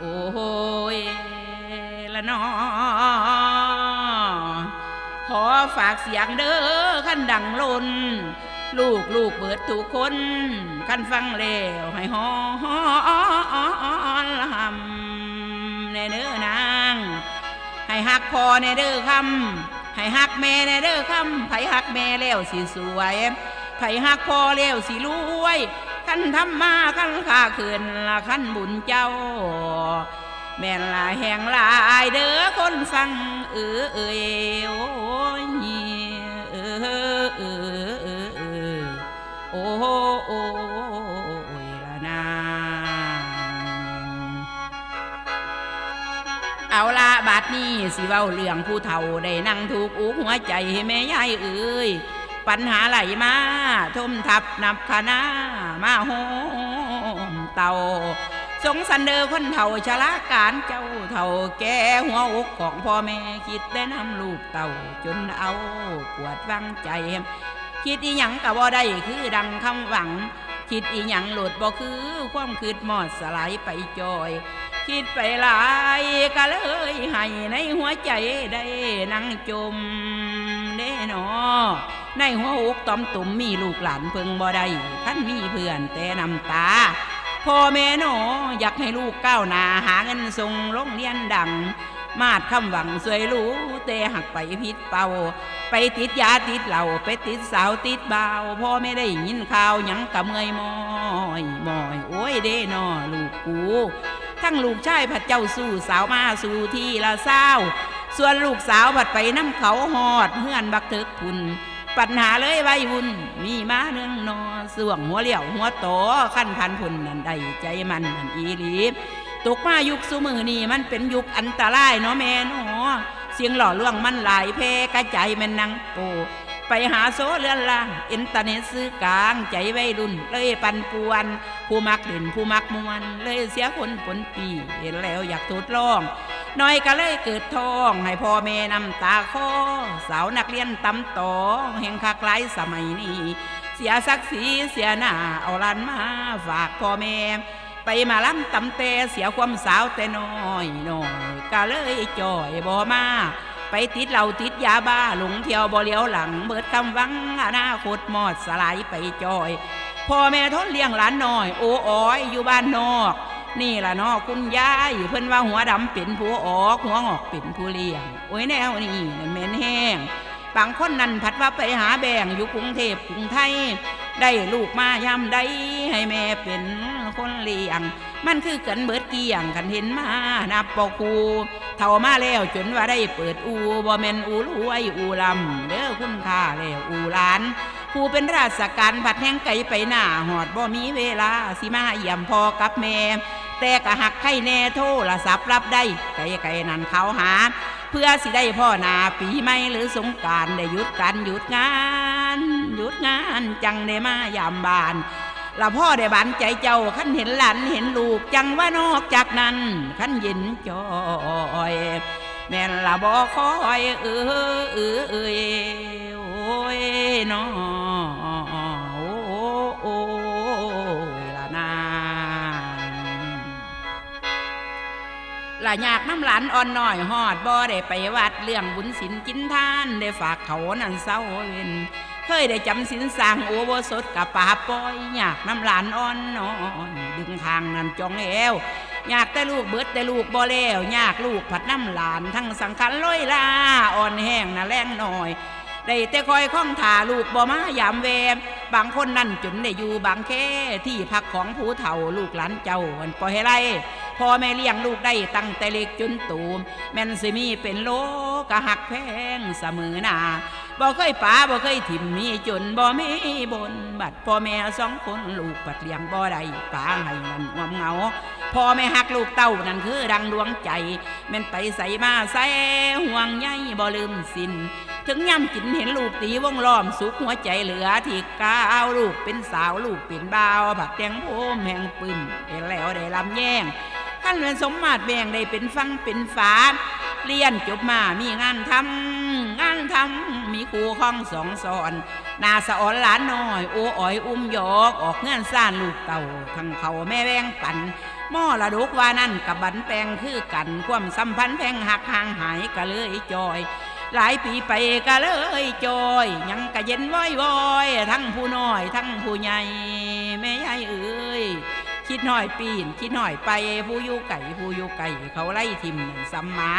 โอ้ยละนอขอฝากเสียงเด้อขันดังลนลูกลูกเบิดทุกคนขันฟังแล้วให้ฮอนลำในเด้อนางให้ฮักพอในเด้อคำให้ฮักแม่ในเด้อคำไผฮักแม่แล้วสิสวยไผฮักพอแล้วสิรวย ขันทำมาขันข้าขึ้นละขันบุญเจ้า แม่นละแห่งลายเด้อคนฟังเออเอยโอ้ยเออเออเออเออโอ้โอ้ยละนาเอาละบาดนี้สิเว้าเรื่องผู้เฒ่าได้นั่งถูกอุกหัวใจแม่ยายเอ้ย ปัญหาไหลมาทุ่มทับนับคณะมาโฮมเต่าสงสันเดอคนเฒ่าชราการเจ้าเฒ่าแก่หัวอกของพ่อแม่คิดแต่นำลูกเต่าจนเอาปวดวังใจ คิดอีหยังก็บ่ได้คือดังคำหวัง คิดอีหยังหลุดบ่คือความคิดหมอดสลายไปจอย คิดไปหลายก็เลยให้ในหัวใจได้นั่งจมเด้นอ ในหัวอกตอมตุ่มมีลูกหลานเพิ่งบ่ได้คันมีเพื่อนแต่น้ำตาพ่อแม่หนออยากให้ลูกก้าวหน้าหาเงินส่งโรงเรียนดัง มาดคำหวังสวยรู้แต่หักไปผิดเป่า ไปติดยาติดเหล้าไปติดสาวติดบ่าวพ่อไม่ได้ยินข่าวยังกับเงยมอยมอย โอ้ยเด้นอลูกกู ทั้งลูกชายผัดเจ้าสู้สาวมาสู่ที่ละเศร้า ส่วนลูกสาวผัดไปน้ำเขาหอดเฮือนบักเถิกพุน ปัญหาเลยไว้วุ่นมีมาเรื่องนอส่วงหัวเหลี่ยวหัวโตขั้นพันพุนนั่นได้ใจมันนั่นอีหลีตกมายุคสุมือนี่มันเป็นยุคอันตรายเนาะแม่เนาะเสียงหล่อล่วงมันหลายเพกระใจม่นนังโปไปหาโซเรือนล่างอินเทอร์เน็ตซื้อกลางใจวัยรุ่น เลยปันป่วน ผู้มักเล่นผู้มักมวน เลยเสียคนผลปี เห็นแล้วอยากทดลอง น้อยก็เลยเกิดท้องให้พ่อแม่นำตาคอสาวนักเรียนตำต่อแห่งคักหลสมัยนี้ เสียศักดิ์ศรีเสียหน้าเอาหลานมาฝากพ่อแม่ ไปมาล้ำตำแต่เสียความสาวแต่น้อยน้อยก็เลยจ่อยบ่มาไปติดเหล้าติดยาบ้าหลงเที่ยวบ่เลี้ยวหลังเบิดคำวังอนาคตหมอดสลายไปจอยพ่อแม่ทนเลี้ยงหลานน้อย โอ้อ้อยอยู่บ้านนอก นี่ล่ะเนอคุณยายเพิ่นว่าหัวดำเป็นผู้ออกหัวงอกเป็นผู้เลี้ยง โอ้ยแนวนี่นั่นแม่นแห้งบางคนนั่นผัดว่าไปหาแบ่งอยู่กรุงเทพกรุงไทย ได้ลูกมายามใดให้แม่เป็นคนเลี้ยง มันคือกันเบิดเกี่ยงกันเห็นมานับปอคูเท่ามาแล้วจนว่าได้เปิดอูบ่แม่นอูรวยอูลำเด้อคุณค่าแล้วอูหลานผู้เป็นราชการผัดแห้งไก่ไปหน้าหอดบ่มีเวลาสิมาเยี่ยมพอกับแม่ แต่ก็หักไข่แน่โทรศัพท์รับได้ไก่ไก่นั่นเขาหา เพื่อสิได้พ่อนาปีใหม่หรือสงการได้หยุดกันหยุดงาน หยุดงานจังได้มายามบานละพ่อได้บานใจเจ้าขันเห็นหลานเห็นลูกจังว่านอกจากนั้นขันเย็นจอยแม่นละบอคอยเออเออเอยโอ้ยน้อโละอยากน้ำหลานอ่อนน้อยหอดบ่ได้ไปวัดเรื่องบุญศีลกินทานได้ฝากเขานั่นเศร้าเวนเคยได้จำศีลสร้างโอโบสถกับป่าปอยอยากน้ำหลานอ่อนน้อยดึงทางนั่นจองแอวอยากแต่ลูกเบิดแต่ลูกบ่แล้วอยากลูกผัดน้ำหลานทั้งสังขันลอยลาอ่อนแห้งน่ะแรงหน่อยได้แต่คอยข้องถาลูกบ่มายามแวมบางคนนั่นจนได้อยู่บางแค่ที่พักของผู้เฒ่าลูกหลานเจ้ามันปล่อยให้ไร พ่อแม่เลี้ยงลูกได้ตั้งแต่เล็กจนโตแม่นสิมีเป็นโลกะหักแพงเสมอหนาบ่เคยป๋าบ่เคยถิ่มมีจนบ่มีบน บัดพ่อแม่สองคนลูกปัดเลี้ยงบ่ได้ป๋าให้นั่นงวมเงาพ่อแม่หักลูกเต้านั่นคือดังดวงใจแม่นไปใส่มาใส่ห่วงใยบ่ลืมสิ้นถึงย่ำกินเห็นลูกตีวงล้อมสุขหัวใจเหลือที่ก้าวลูกเป็นสาวลูกเป็นบ่าวผักแตงโพมแห่งปืนเห็นแล้วได้ลำแย่ง ขั้นเป็นสมมาตรแบ่งได้เป็นฟังเป็นฝาเรียนจบมามีงานทำงานทำมีครูห้องสองสอนนาสะออนหลานน้อย โอ้อ้อยอุ้มยอกออกเงื่อนซ่านลูกเต่าทั้งเขาแม่แวงปันมอระดกว่านั่นกับบันแปลงคือกันความสัมพันธ์แพงหักห่างหายก็เลยจอย หลายปีไปก็เลยจอย ยังกะเย็นว้อยวอยทั้งผู้น้อย ทั้งผู้ใหญ่แม่ยายเอ้ย คิดหน่อยปีนคิดหน่อยไปผู้อยู่ไก่ผู้อยู่ไก่เขาไล่ทิมนั่นสัมมา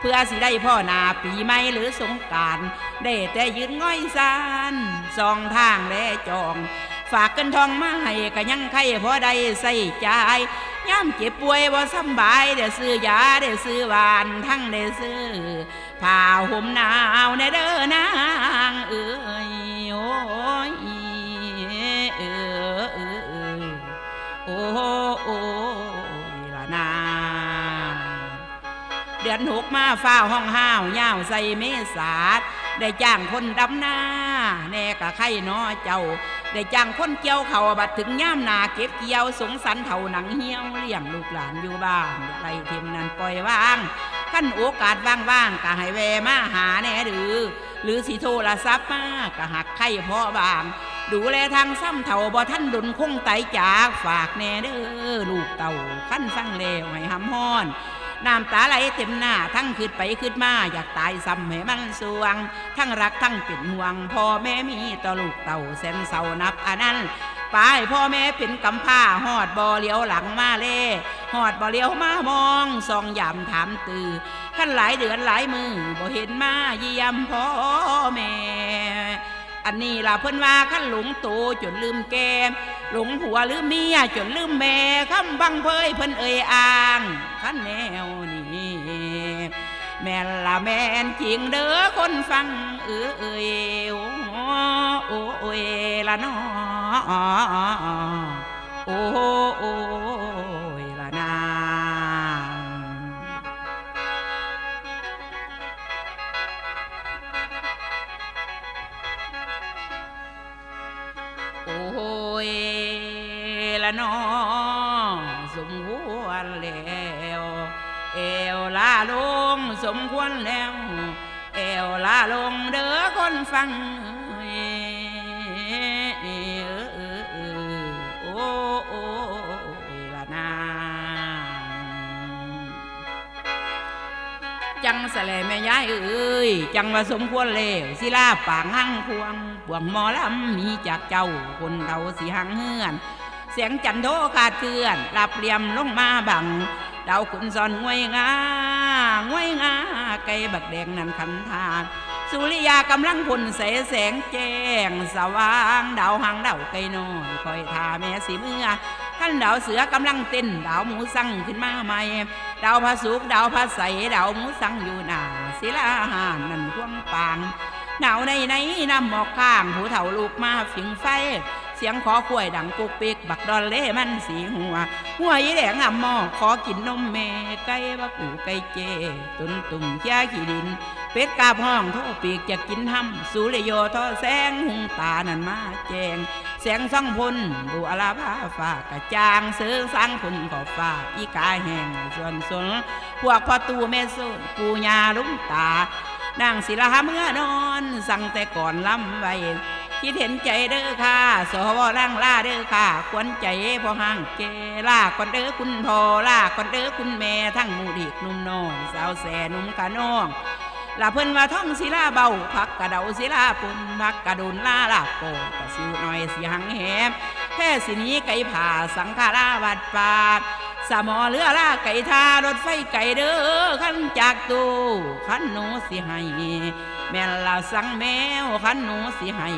เพื่อสิได้พ่อนาปีใหม่หรือสงการได้แต่ยืนง่อยซานสองทางแลจอง ฝากเงินทองมาให้ก็ยังใครพอได้ใส่ใจย่ำเจ็บป่วยบ่สบายเดี๋ยวซื้อยาเดี๋ยวซื้อหวานทั้งเดี๋ยวซื้อผ้าห่มหนาวในเด้อนางเอ้ย เดือนหกมาฟ้าห้องห้าวยาวใส่เมษาได้จ้างคนดำหน้า แน่กะไข่น้อเจ้า ได้จ้างคนเกี่ยวเขาบัดถึงย่ามนาเก็บเกี่ยวสงสารเท่าหนังเหี่ยวเลี้ยงลูกหลานอยู่บ้านไรเทมนั้นปล่อยวางขั้นโอกาสว่างๆก็ให้แวมาหาแน่หรือ หรือสิโทรศัพท์มาก็หักไข่พ่อบางดูแลทางซ้ำเท่าบ่ท่านดุนคงไตจากฝากแน่เด้อลูกเต่าขั้นฟังแล้วให้หำฮ้อน น้ำตาไหลเต็มหน้า ทั้งคืดไปคืดมา อยากตายซ้ำให้มันสวง ทั้งรักทั้งเป็นห่วง พ่อแม่มีต่อลูกเต่าแสนเศร้านับอันนั้นปายพ่อแม่เป็นกำพร้าหอดบ่อเลี้ยวหลังมาเล่หอดบ่อเลี้ยวมามองซองยามถามตือขั้นหลายเดือนหลายมือบ่เห็นมาเยี่ยมพ่อแม่ อันนี้ล่ะเพิ่นว่าขั้นหลงโตจนลืมแกม หลงผัวหรือเมียจนลืมแม่คำบังเพยเพิ่นเอ่ยอ้างขั้นแนวนี้แม่ละแม่นจริงเด้อคนฟังเออเอยโอ้โอ้ละนอโอ้โอ้ เอวลาลงสมควรแล้ว เอวลาลงเด้อคนฟังเออเออเออโอ้โอ้ยละนางจังสะแลแม่ยายเอ้ยจังว่าสมควรแล้วศิลาปางหังพวงพวงหมอลำมีจากเจ้าคนเดาสีหังเฮือน เสียงจันโทขาดเคลื่อนรับเหลี่ยมลงมาบังเดาขุนซอนงวยงางวยงาไก่บักแดงนั่นคันทานสุริยากำลังพ่นแสแสงแจ้งสว่างดาวหางดาวไก่นอยคอยทาแม่สีเมื่อท่านดาวเสือกำลังเต้นดาวหมูสั่งขึ้นมาใหม่ดาวพระสุกดาวพระใสดาวหมูสั่งอยู่หนาศิลาหานนั่นควงปางหนาวในในน้ำหมอกข้างหูเฒ่าลูกมาฝิงไฟ เสียงขอขวยดังปุกปิกบักดอนเล่มันสีหัว หัวยีแดงอ่ำหมอขอกินนมแม่ไก่บักกูไก่เจ ตุนตุ่มเจ้าขี้ดิน เป็ดกาบห้องโทปีกจะกินห้ำสุริโยทอแสงหุงตานั่นมาแจงแสงส่องพุนบัวลาผ้าฟ้ากระจางเสือสังพุนขอบฟ้าอีกาแห้งส่วนสนพวกพ่อตูแม่สุนปูญาลุงตานางศิลาเมื่อนอน สั่งแต่ก่อนล้ำไว้ คิดเห็นใจเด้อค่ะสวร่างล่าเด้อค่ะควรใจพอห่างเกล่าก่อนเด้อคุณพ่อล่าก่อนเด้อคุณแม่ทั้งหมูดีกนุ่มน้อยสาวแสนุ่มกะน้องลาเพิ่นว่าท่องศิลาเบาพักกระเดาศิลาปุ่นพักกระดุนล่าลาโกกระสิวหน่อยสิหังแหมแค่สินี้ไก่ผ่าสังขาราวัดป่าสมอเรือล่าไก่ทารถไฟไก่เด้อขั้นจากตู้ขั้นหนูสิให้ แม่ลาสั่งแมวขันหนูสิให้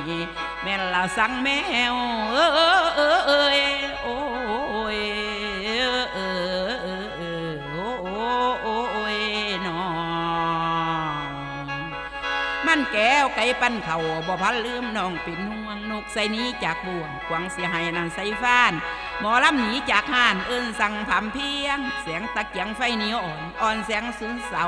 แม่ลาสั่งแมวเออเออเออเออโอ้ยเออเออเออโอ้โอ้โอ้ยนอมันแก้วไก่ปั้นเข่าบ่พันลืมน้องปิ่นห่วงนกใส่นี้จากบ่วงกวางเสียให้นั่นใส่ฟ้านหมอลำหนีจากห้านเอิ้นสั่งผำเพียงเสียงตะเกียงไฟเหนียวอ่อนอ่อนแสงสูนเสา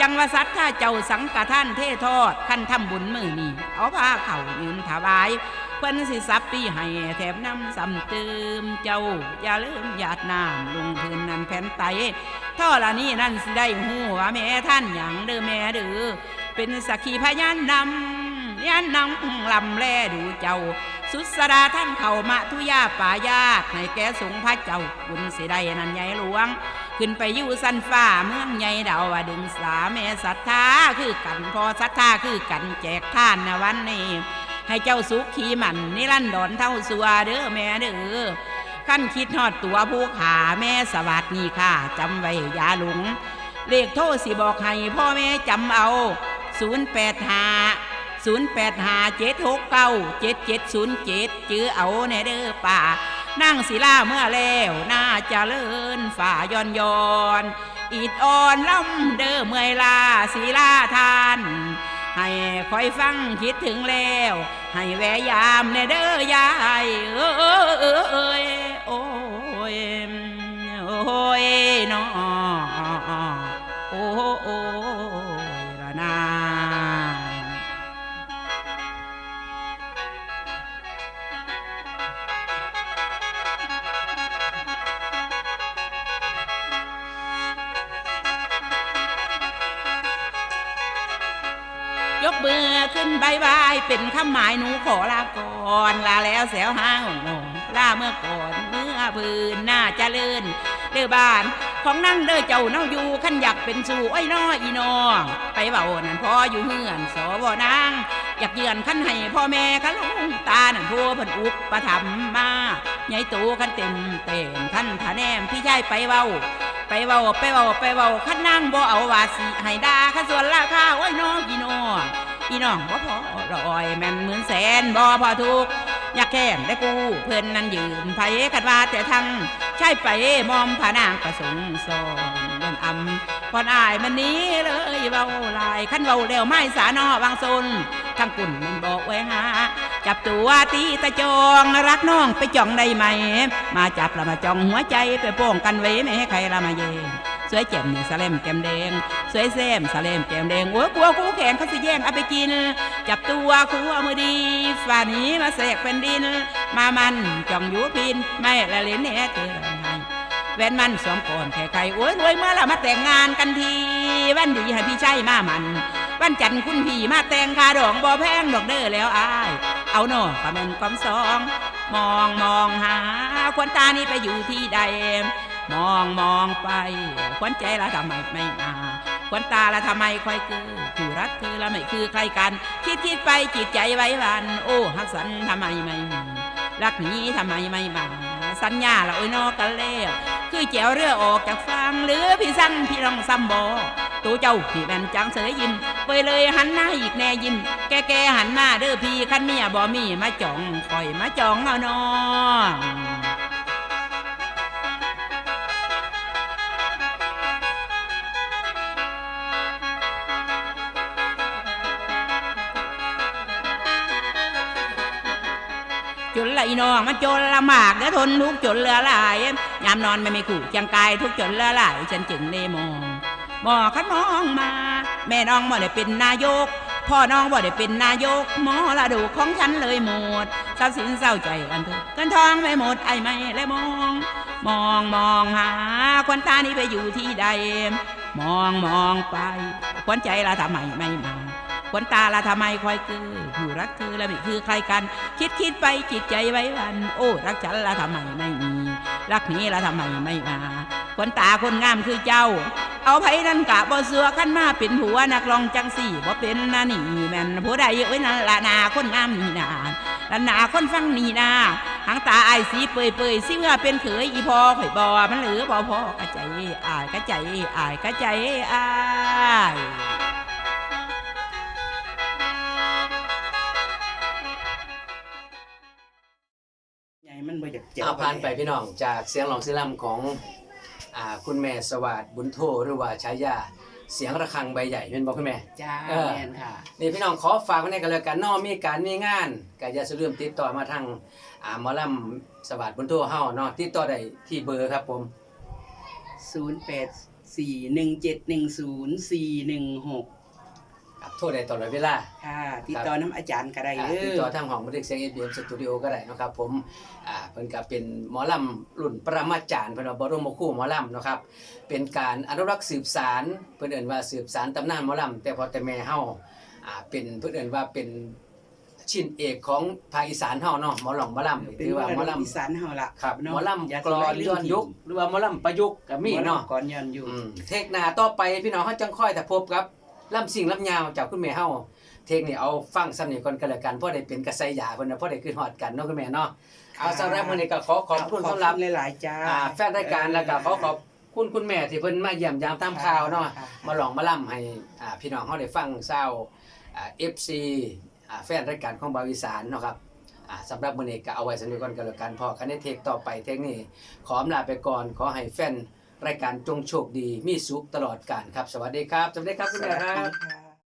จังวสัตข้าเจ้าสังกะท่านเททอดขั้นทำบุญมือนี่เอาผ้าเข่ายืนถวาย เพิ่นสิสับปีให้แถมน้ำสำเติมเจ้า อย่าลืมหยาดน้ำลงพื้นนั่นแผ่นไตท่อละนี้นั่นสิได้หูว่าแม่ท่านหยังเด้อแม่เด้อเป็นสักขีพยานนำยานนำลำแลดูเจ้า สุดสดาท่านเขามาทุยาป่ายาให้แกสงพระเจ้าคุณสิได้นันใหญ่หลวง ขึ้นไปอยู่สันฟ้าเมืองใหญ่ดาวดึงสาแม่ศรัทธาคือกันพอศรัทธาคือกันแจกท่านนะวันนี้ให้เจ้าสุขขีมันนิรันดรเท่าสัวเด้อแม่เด้อขั้นคิดฮอดตัวผู้ขาแม่สวัสดีค่ะจำไว้ยาหลงเลขโทรสิบอกให้พ่อแม่จำเอา 0 8 5 0 8 5 7 6 9 7 7 0 7 จื้อเอาแน่เด้อป่า นั่งศิลาเมื่อแล้วน่าจะเลินฝ่าย้อนย้อนอิดอ่อนล่ำเด้อเมื่อยลาศิลาทาน ให้คอยฟังคิดถึงแล้ว ให้แวยามในเด้อยายเอ้ เป็นคำหมายหนูขอลาก่อนลาแล้วแสวห้างหงลาเมื่อก่อนเมื่อพืนหน้าจเจริญเด้อบ้านของนั่งเด้อเจ้าเน่าอยู่ขันอยากเป็นสู่ไอ้น้ออีนองไปเบานั่นพ่ออยู่เฮือนสวนางอยากเยือนขันให้พ่อแม่ขันลงตานั่นพัวพันอุปประถมมาใหญ่โตขันเต็มเต็มขันทะแนมพี่ชายไปเบาไปเบาไปเบาไปเบาขันนั่งบ่เอาว่าสิให้ดาขันส่วนราคาอ้ยน้ออีนอง อีน้องบ่พอรอยแม่นเหมือนแสนบ่พอทุกอยากแค้นได้กูเพิ่นนั้นยืมไผคัดว่าแต่ทั้งใช่ไปมอมผานางประสงค์สอนเดินอำพอนอายมันหนี้เลยเบาลายขั้นเบาเร็วไม่สานอวางซุนทั้งกุ่นมันบอกไว้หาจับตัวตีตะจองรักน้องไปจ่องได้ไหม มาจับละมาจ่องหัวใจไปโป้องกันไว้ไม่ให้ใครละมาเยง สวยเจ็บนี่สะเลมแก้มแดง สวยแซมสะเลมแก้มแดงโอ้ยกลัวคู่แข่งเขาสิแย่งเอาไปกิน จับตัวคู่เอามือดีฝ่านี้มาแสกเป็นดิน มามันจ่องอยู่พินไม่ละเล่นแหน่เธอลำให้แว่นมันสวมก่อนแค่ใครโอ้ยรวยเมื่อละมาแต่งงานกันทีวันดีให้พี่ใช่มามันวันจันทร์คุณพี่มาแต่งคาดองบ่แพงดอกเด้อแล้วอาย เอาหน่อคำเป็นความสอง มองมองหาควันตานี่ไปอยู่ที่ใด มองมองไปควันใจละทำไมไม่มาควันตาละทำไมค่อยเกือผู้รักเธอละไม่คือใครกัน คิดคิดไปจิตใจไว้วัน โอ้ฮักสันทำไมไม่มีรักนี้ทำไมไม่มา สัญญาละโอ้ยนอกกันแล้วคือแจวเรือออกจากฟังหรือพี่สั่งพี่รองซ้ำบอตัวเจ้าพี่แม่นจังเสยยิ้มไปเลยหันหน้าอีกแน่ยิ้มแกแกหันมาเด้อพี่คันเมียบ่มีมาจ่องคอยมาจ่องเอาน้อง จนละอีน้องมันจนละมากและทนทุกจนเลือหลายยามนอนไม่มีขู่จังกายทุกจนเลือหลายฉันจึงได้มองมองคันมองมา แม่น้องบ่ได้เป็นนายกพ่อน้องบ่ได้เป็นนายกหมอละดูของฉันเลยหมดทรัพย์สินเศร้าใจกันเถอะเงินทองไม่หมดไอ้ไม่เลยมอง มองมองหาควันตานี้ไปอยู่ที่ใด มองมองไปควันใจละทำไมไม่มา ขนตาละทำไมคอยคือผู้รักเธอและไม่คือใครกัน คิดคิดไปจิตใจไว้วัน โอ้ รักฉันละทำไมไม่มี รักนี้ละทำไมไม่มาขนตาคนงามคือเจ้า เอาไผนั่นกะบ่เสือขั้นมาเป็นผัวนักลองจังสี่บ่เป็นนานี่แม่นผู้ใดเอ้ยนั่นละนาคนงามนี่นาละนาคนฟังนี่นาหางตาไอสีเปื่อยเปื่อยสิเมื่อเป็นเขยอีพอข่อยบอมันหลือบ่พอกระใจอายกระใจอายกระใจอาย บ่อยากเจ็บเอาผ่านไปพี่น้องจากเสียงหลองเสียงลำของอ่าคุณแม่สวัสดิ์บุญโทหรือว่าฉายาเสียงระฆังใบใหญ่เป็นบอกคุณแม่ จ้าเออ แม่นค่ะ นี่พี่น้องขอฝากไว้ในกันแล้วกันเนอมีการมีงานก็อย่าสลืมติดต่อมาทางอ่าหมอลำสวัสดิ์บุญโทเฮาเนาะติดต่อได้ที่เบอร์ครับผม 0841710416ครับ โทรได้ตลอดเวลา ค่ะติดต่อน้ำอาจารย์ก็ได้อ่าเด้ติดอต่อทางห้องบันทึกเสียง ABM Studio ก็ได้เนาะครับผมอ่าเพิ่นก็เป็นหมอลำรุ่นประมาจารย์เพิ่นว่าบรมครูหมอลำเนาะครับเป็นการอนุรักษ์สืบสารเพิ่นเอิ้นว่าสืบสารตำนานหมอลำแต่พอแต่แม่เฮาอ่าเป็นเพิ่นเอิ้นว่าเป็นชิ้นเอกของภาคอีสานเฮาเนาะหมอหลองหมอลำนี่เป็นถือว่าว่าหมอลำลำ อีสานเฮาล่ะครับหเนาะมอลอย่าำกรอนย้อนยุคหรือว่าหมอลำประยุกต์ก็มีเนาะหอลำก่อนย้อนยุค อืมเทคหนาต่อไปพี่น้องเขาจังค่อยแต่พบกับ ลำสิ่งลำยาวจากคุณแม่เฮาเทคนี่เอาฟังซ้ำนี่ก่อนกันแล้วกันเพราะได้เป็นกระแสยาเพิ่นน่ะเพราะได้ขึ้นฮอดกันเนาะคุณแม่เนาะเอาสำหรับมื้อนี้ก็ขอขอบคุณสำหรับหลายๆจ้าอ่าแฟนรายการแล้วก็ขอขอบคุณคุณแม่ที่เพิ่นมาเยี่ยมยามตามข่าวเนาะค่มาลองมาล่ำให้อ่าพี่น้องเขาได้ฟังเศร้าอ่า FC อ่าแฟนรายการของบาวิสานเนาะครับอ่าสำหรับมื้อนี้ก็เอาไว้สำหรับก่อนกันแล้วกันพอคันได้เทคต่อไปเทคนี้ขออำลาไปก่อนขอให้แฟน รายการจงโชคดีมีสุขตลอดกาลครับ สวัสดีครับสวัสดีครับคุณแม่ครับ